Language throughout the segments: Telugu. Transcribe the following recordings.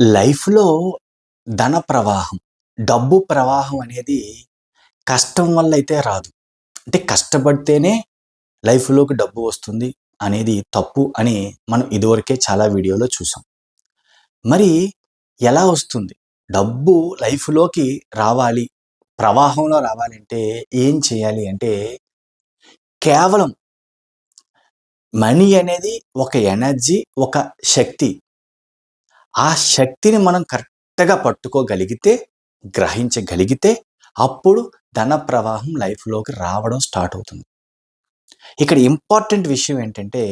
లైఫ్‌లో ధన ప్రవాహం, డబ్బు ప్రవాహం అనేది కష్టం వల్ల అయితే రాదు. అంటే కష్టపడితేనే లైఫ్‌లోకి డబ్బు వస్తుంది అనేది తప్పు అని మనం ఇదివరకే చాలా వీడియోలో చూసాం. మరి ఎలా వస్తుంది? డబ్బు లైఫ్‌లోకి రావాలి, ప్రవాహంలో రావాలంటే ఏం చేయాలి అంటే కేవలం మనీ అనేది ఒక ఎనర్జీ, ఒక శక్తి. ఆ శక్తిని మనం కరెక్ట్‌గా పట్టుకోగలిగితే, గ్రహించగలిగితే అప్పుడు ధన ప్రవాహం లైఫ్‌లోకి రావడం స్టార్ట్ అవుతుంది. ఇక్కడ ఇంపార్టెంట్ విషయం ఏంటంటే,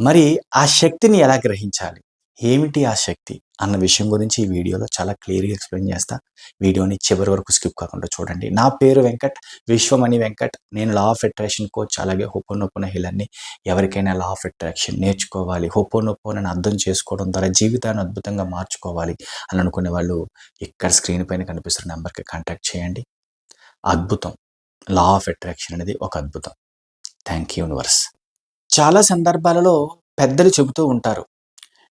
మరి ఆ శక్తిని ఎలా గ్రహించాలి? ఏమిటి ఆ శక్తి? అన్న విషయం గురించి ఈ వీడియోలో చాలా క్లియర్‌గా ఎక్స్‌ప్లెయిన్ చేస్తా. వీడియోని చివరి వరకు స్కిప్ కాకుండా చూడండి. నా పేరు వెంకట్, విశ్వమణి వెంకట్. నేను లా ఆఫ్ అట్రాక్షన్ కోచ్ అలాగే హోపోనోపోనో హిలన్ని ఎవరికైనా లా ఆఫ్ అట్రాక్షన్ నేర్చుకోవాలి, హోపోనోపోనోని అర్థం చేసుకోవడం ద్వారా జీవితాన్ని అద్భుతంగా మార్చుకోవాలి అని అనుకునే వాళ్ళు ఇక్కడ స్క్రీన్ పైన కనిపిస్తున్న నెంబర్‌కి కాంటాక్ట్ చేయండి. అద్భుతం. లా ఆఫ్ అట్రాక్షన్ అనేది ఒక అద్భుతం. Thank you universe. చాలా సందర్భాలలో పెద్దలు చెబుతూ ఉంటారు.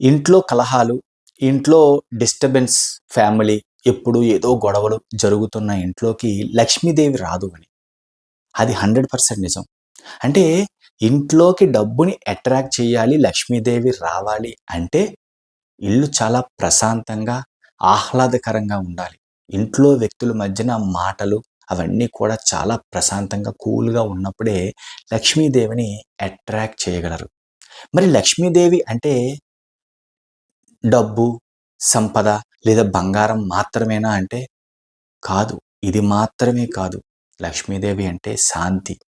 ఇంట్లో కలహాలు, ఇంట్లో డిస్టర్బెన్స్ ఫ్యామిలీ ఎప్పుడు ఏదో గొడవలు జరుగుతున్న ఇంట్లోకి లక్ష్మీదేవి రాదు అని. అది 100% నిజం. అంటే ఇంట్లోకి డబ్బుని అట్రాక్ట్ చేయాలి, లక్ష్మీదేవి రావాలి అంటే ఇల్లు చాలా ప్రశాంతంగా, ఆహ్లాదకరంగా ఉండాలి. ఇంట్లో వ్యక్తుల మధ్యన మాటలు అవన్నీ కూడా చాలా ప్రశాంతంగా, కూల్‌గా ఉన్నప్పుడే లక్ష్మీదేవిని అట్రాక్ట్ చేయగలరు. మరి లక్ష్మీదేవి అంటే డబ్బు, సంపద లేదా బంగారం మాత్రమేనా అంటే కాదు. ఇది మాత్రమే కాదు. లక్ష్మీదేవి అంటే శాంతి,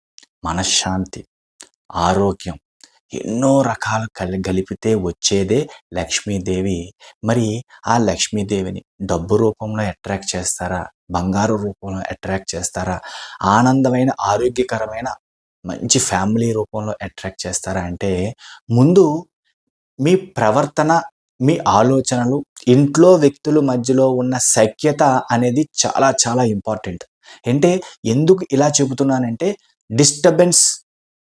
మనశ్శాంతి, ఆరోగ్యం ఎన్నో రకాలు కలి గలిపితే వచ్చేదే లక్ష్మీదేవి. మరి ఆ లక్ష్మీదేవిని డబ్బు రూపంలో అట్రాక్ట్ చేస్తారా? బంగారు రూపంలో అట్రాక్ట్ చేస్తారా? ఆనందమైన, ఆరోగ్యకరమైన మంచి ఫ్యామిలీ రూపంలో అట్రాక్ట్ చేస్తారా? అంటే ముందు మీ ప్రవర్తన, మీ ఆలోచనలు, ఇంట్లో వ్యక్తుల మధ్యలో ఉన్న సఖ్యత అనేది చాలా చాలా ఇంపార్టెంట్. అంటే ఎందుకు ఇలా చెబుతున్నానంటే డిస్టర్బెన్స్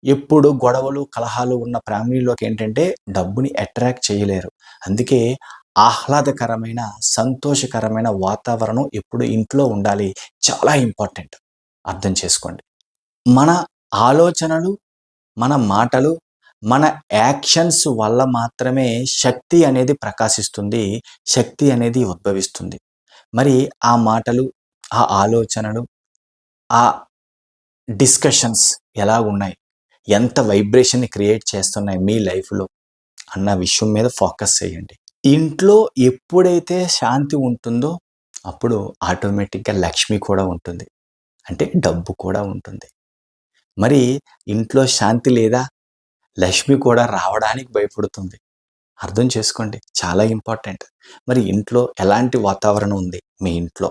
ఎప్పుడు గొడవలు, కలహాలు ఉన్న ఫ్యామిలీలోకి ఏంటంటే డబ్బుని అట్రాక్ట్ చేయలేరు. అందుకే ఆహ్లాదకరమైన, సంతోషకరమైన వాతావరణం ఎప్పుడు ఇంట్లో ఉండాలి. చాలా ఇంపార్టెంట్. అర్థం చేసుకోండి. మన ఆలోచనలు, మన మాటలు, మన యాక్షన్స్ వల్ల మాత్రమే శక్తి అనేది ప్రకాశిస్తుంది. శక్తి అనేది ఉద్భవిస్తుంది. మరి ఆ మాటలు, ఆ ఆలోచనలు, ఆ డిస్కషన్స్ ఎలా ఉన్నాయి ఎంత వైబ్రేషన్‌ని క్రియేట్ చేస్తున్నాయి మీ లైఫ్‌లో అన్న విషయం మీద ఫోకస్ చేయండి. ఇంట్లో ఎప్పుడైతే శాంతి ఉంటుందో అప్పుడు ఆటోమేటిక్‌గా లక్ష్మి కూడా ఉంటుంది. అంటే డబ్బు కూడా ఉంటుంది. మరి ఇంట్లో శాంతి లేదా? లక్ష్మి కూడా రావడానికి భయపడుతుంది. అర్థం చేసుకోండి. చాలా ఇంపార్టెంట్. మరి ఇంట్లో ఎలాంటి వాతావరణం ఉంది మీ ఇంట్లో?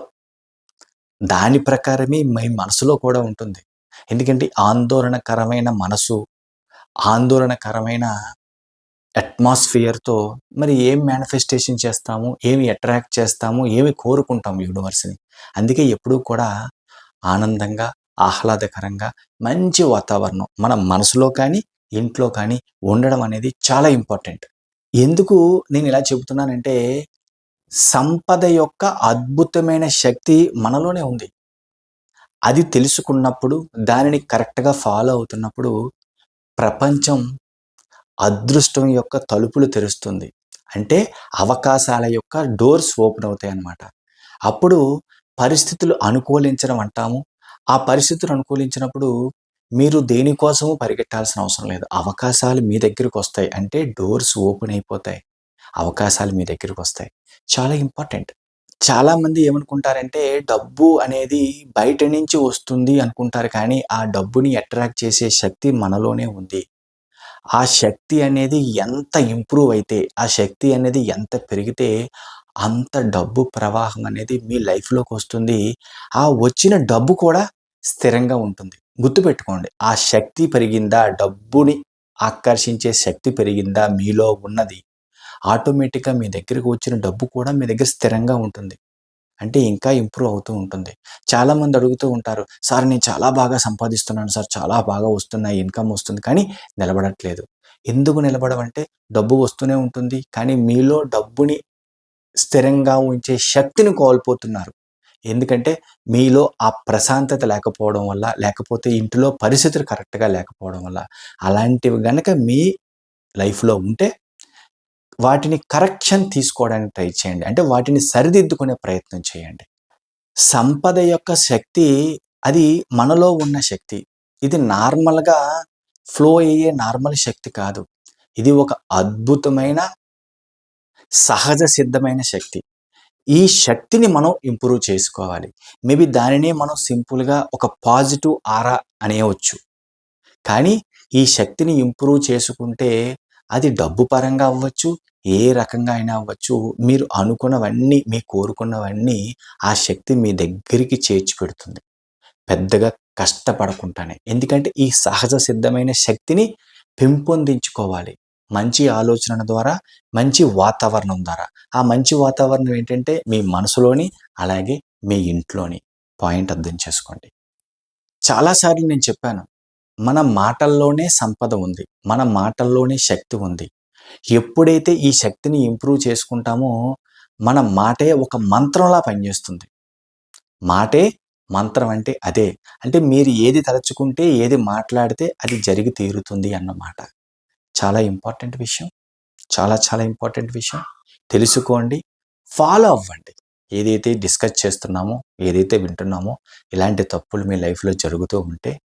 దాని ప్రకారమే మీ మనసులో కూడా ఉంటుంది. ఎందుకంటే ఆందోళనకరమైన మనసు, ఆందోళనకరమైన అట్మాస్ఫియర్‌తో మరి ఏం మేనిఫెస్టేషన్ చేస్తాము? ఏమి అట్రాక్ట్ చేస్తాము? ఏమి కోరుకుంటాం యూనివర్స్‌ని? అందుకే ఎప్పుడూ కూడా ఆనందంగా, ఆహ్లాదకరంగా మంచి వాతావరణం మన మనసులో కానీ, ఇంట్లో కానీ ఉండడం అనేది చాలా ఇంపార్టెంట్. ఎందుకు నేను ఇలా చెబుతున్నానంటే సంపద యొక్క అద్భుతమైన శక్తి మనలోనే ఉంది. అది తెలుసుకున్నప్పుడు, దానిని కరెక్ట్‌గా ఫాలో అవుతున్నప్పుడు ప్రపంచం అదృష్టం యొక్క తలుపులు తెరుస్తుంది. అంటే అవకాశాల యొక్క డోర్స్ ఓపెన్ అవుతాయి అన్నమాట అప్పుడు పరిస్థితులు అనుకూలించడం అంటాము. ఆ పరిస్థితులు అనుకూలించినప్పుడు మీరు దేనికోసము పరిగెట్టాల్సిన అవసరం లేదు. అవకాశాలు మీ దగ్గరకొస్తాయి. అంటే డోర్స్ ఓపెన్ అయిపోతాయి. అవకాశాలు మీ దగ్గరకొస్తాయి. చాలా ఇంపార్టెంట్. చాలామంది ఏమనుకుంటారంటే డబ్బు అనేది బయట నుంచి వస్తుంది అనుకుంటారు కానీ ఆ డబ్బుని అట్రాక్ట్ చేసే శక్తి మనలోనే ఉంది. ఆ శక్తి అనేది ఎంత ఇంప్రూవ్ అయితే, ఆ శక్తి అనేది ఎంత పెరిగితే అంత డబ్బు ప్రవాహం అనేది మీ లైఫ్‌లోకి వస్తుంది. ఆ వచ్చిన డబ్బు కూడా స్థిరంగా ఉంటుంది. గుర్తుపెట్టుకోండి. ఆ శక్తి పెరిగిందా, డబ్బుని ఆకర్షించే శక్తి పెరిగిందా మీలో ఉన్నది ఆటోమేటిక్‌గా మీ దగ్గరికి వచ్చిన డబ్బు కూడా మీ దగ్గర స్థిరంగా ఉంటుంది. అంటే ఇంకా ఇంప్రూవ్ అవుతూ ఉంటుంది. చాలామంది అడుగుతూ ఉంటారు. సార్ నేను చాలా బాగా సంపాదిస్తున్నాను సార్. చాలా బాగా వస్తున్నాయి. ఇన్‌కమ్ వస్తుంది. కానీ నిలబడట్లేదు. ఎందుకు నిలబడమంటే డబ్బు వస్తూనే ఉంటుంది. కానీ మీలో డబ్బుని స్థిరంగా ఉంచే శక్తిని కోల్పోతున్నారు ఎందుకంటే మీలో ఆ ప్రశాంతత లేకపోవడం వల్ల లేకపోతే ఇంటిలో పరిస్థితులు కరెక్ట్గా లేకపోవడం వల్ల అలాంటివి గనక మీ లైఫ్లో ఉంటే వాటిని కరెక్షన్ తీసుకోవడానికి ట్రై చేయండి. అంటే వాటిని సరిదిద్దుకునే ప్రయత్నం చేయండి. సంపద యొక్క శక్తి అది మనలో ఉన్న శక్తి. ఇది నార్మల్గా ఫ్లో అయ్యే నార్మల్ శక్తి కాదు. ఇది ఒక అద్భుతమైన సహజ సిద్ధమైన శక్తి. ఈ శక్తిని మనం ఇంప్రూవ్ చేసుకోవాలి. మేబీ దానినే మనం సింపుల్గా ఒక పాజిటివ్ ఆరా అనేయవచ్చు కానీ ఈ శక్తిని ఇంప్రూవ్ చేసుకుంటే అది డబ్బు పరంగా అవ్వచ్చు ఏ రకంగా అయినా అవ్వచ్చు మీరు అనుకున్నవన్నీ మీ కోరుకున్నవన్నీ ఆ శక్తి మీ దగ్గరికి చేర్చి పెడుతుంది. పెద్దగా కష్టపడకుండానే. ఎందుకంటే ఈ సహజ సిద్ధమైన శక్తిని పెంపొందించుకోవాలి. మంచి ఆలోచన ద్వారా మంచి వాతావరణం ద్వారా. ఆ మంచి వాతావరణం ఏంటంటే మీ మనసులోని అలాగే మీ ఇంట్లోని పాయింట్ అర్థం చేసుకోండి. చాలాసార్లు నేను చెప్పాను మన మాటల్లోనే సంపద ఉంది మన మాటల్లోనే శక్తి ఉంది. ఎప్పుడైతే ఈ శక్తిని ఇంప్రూవ్ చేసుకుంటామో మన మాటే ఒక మంత్రంలా పనిచేస్తుంది. మాటే మంత్రం అంటే అదే. అంటే మీరు ఏది తలుచుకుంటే ఏది మాట్లాడితే అది జరిగి తీరుతుంది అన్నమాట. చాలా ఇంపార్టెంట్ విషయం. చాలా చాలా ఇంపార్టెంట్ విషయం. తెలుసుకోండి. ఫాలో అవ్వండి. ఏదైతే డిస్కస్ చేస్తున్నామో ఏదైతే వింటున్నామో ఇలాంటి తప్పులు మీ లైఫ్లో జరుగుతూ ఉంటే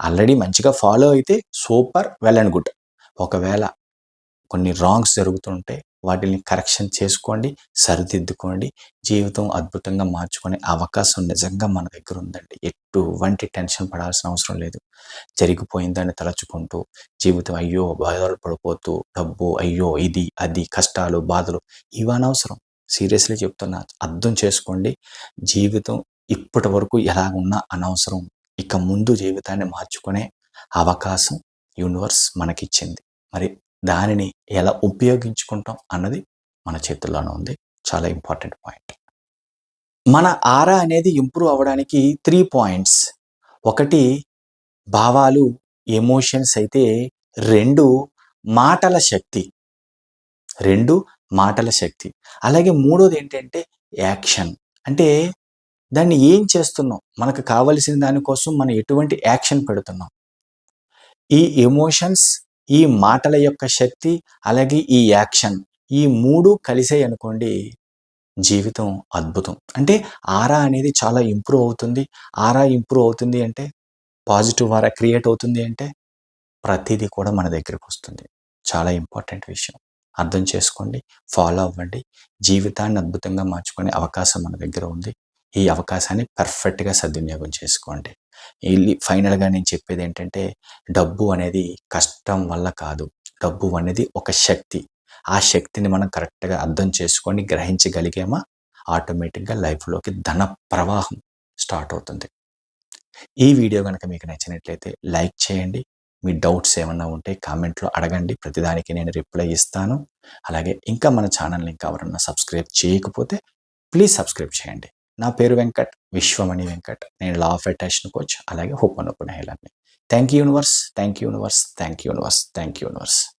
ఆల్రెడీ మంచిగా ఫాలో అయితే సూపర్ వెల్ అండ్ గుడ్. ఒకవేళ కొన్ని రాంగ్స్ జరుగుతుంటే వాటిని కరెక్షన్ చేసుకోండి సరిదిద్దుకోండి. జీవితం అద్భుతంగా మార్చుకునే అవకాశం నిజంగా మన దగ్గర ఉందండి. ఎటువంటి టెన్షన్ పడాల్సిన అవసరం లేదు. జరిగిపోయిందని తలచుకుంటూ జీవితం అయ్యో బాధలు పడిపోతూ డబ్బు అయ్యో ఇది అది కష్టాలు బాధలు ఇవి అనవసరం సీరియస్లీ చెప్తున్నా అర్థం చేసుకోండి. జీవితం ఇప్పటి వరకు ఎలా ఉన్నా అనవసరం. ఇక ముందు జీవితాన్ని మార్చుకునే అవకాశం యూనివర్స్ మనకిచ్చింది. మరి దానిని ఎలా ఉపయోగించుకుంటాం అన్నది మన చేతుల్లోనే ఉంది. చాలా ఇంపార్టెంట్ పాయింట్. మన ఆరా అనేది ఇంప్రూవ్ అవ్వడానికి త్రీ పాయింట్స్ ఒకటి భావాలు ఎమోషన్స్ అయితే రెండు మాటల శక్తి. రెండు మాటల శక్తి. అలాగే మూడోది ఏంటంటే యాక్షన్ అంటే దాన్ని ఏం చేస్తున్నాం? మనకు కావలసిన దానికోసం మనం ఎటువంటి యాక్షన్ పెడుతున్నాం? ఈ ఎమోషన్స్ ఈ మాటల యొక్క శక్తి అలాగే ఈ యాక్షన్ ఈ మూడు కలిసాయి అనుకోండి జీవితం అద్భుతం. అంటే ఆరా అనేది చాలా ఇంప్రూవ్ అవుతుంది. ఆరా ఇంప్రూవ్ అవుతుంది అంటే పాజిటివ్ ఆరా క్రియేట్ అవుతుంది అంటే ప్రతిదీ కూడా మన దగ్గరకు వస్తుంది. చాలా ఇంపార్టెంట్ విషయం. అర్థం చేసుకోండి ఫాలో అవ్వండి. జీవితాన్ని అద్భుతంగా మార్చుకునే అవకాశం మన దగ్గర ఉంది. ఈ అవకాశాన్ని పర్ఫెక్ట్గా సద్వినియోగం చేసుకోండి. ఈ ఫైనల్గా నేను చెప్పేది ఏంటంటే డబ్బు అనేది కష్టం వల్ల కాదు. డబ్బు అనేది ఒక శక్తి. ఆ శక్తిని మనం కరెక్ట్గా అర్థం చేసుకొని గ్రహించగలిగామా? ఆటోమేటిక్గా లైఫ్లోకి ధన ప్రవాహం స్టార్ట్ అవుతుంది. ఈ వీడియో కనుక మీకు నచ్చినట్లయితే లైక్ చేయండి. మీ డౌట్స్ ఏమన్నా ఉంటే కామెంట్లో అడగండి. ప్రతిదానికి నేను రిప్లై ఇస్తాను. అలాగే ఇంకా మన ఛానల్ని ఇంకా ఎవరన్నా సబ్స్క్రైబ్ చేయకపోతే ప్లీజ్ సబ్స్క్రైబ్ చేయండి. నా పేరు వెంకట్ విశ్వమణి వెంకట్. నేను లా ఆఫ్ అట్రాక్షన్ కోచ్ అలాగే హోప్ అనుకునే thank you universe thank you universe thank you universe thank you universe.